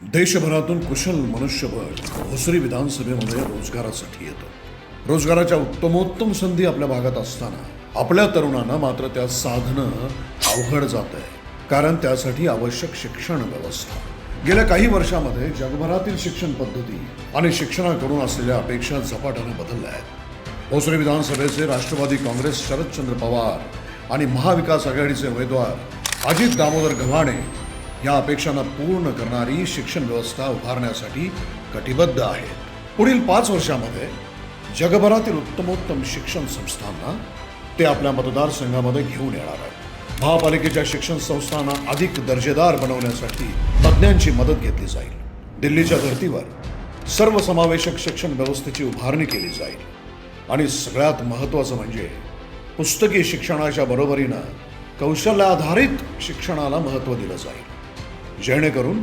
देशभरातून कुशल मनुष्यबळ भोसरी विधानसभेमध्ये रोजगारासाठी येतं. रोजगाराच्या उत्तमोत्तम संधी आपल्या भागात असताना आपल्या तरुणांना मात्र त्या साधनं अवघड जात आहे कारण त्यासाठी आवश्यक शिक्षण व्यवस्था. गेल्या काही वर्षामध्ये जगभरातील शिक्षण पद्धती आणि शिक्षणाकडून असलेल्या अपेक्षा झपाट्याने बदलल्या आहेत. भोसरी विधानसभेचे राष्ट्रवादी काँग्रेस शरदचंद्र पवार आणि महाविकास आघाडीचे उमेदवार अजित दामोदर गव्हाणे या अपेक्षांना पूर्ण करणारी शिक्षण व्यवस्था उभारण्यासाठी कटिबद्ध आहे. पुढील पाच वर्षामध्ये जगभरातील उत्तमोत्तम शिक्षण संस्थांना ते आपल्या मतदारसंघामध्ये घेऊन येणार आहेत. महापालिकेच्या शिक्षण संस्थांना अधिक दर्जेदार बनवण्यासाठी तज्ज्ञांची मदत घेतली जाईल. दिल्लीच्या धर्तीवर सर्वसमावेशक शिक्षण व्यवस्थेची उभारणी केली जाईल. आणि सगळ्यात महत्त्वाचं म्हणजे पुस्तकी शिक्षणाच्या बरोबरीनं कौशल्याधारित शिक्षणाला महत्त्व दिलं जाईल. जेणेकरून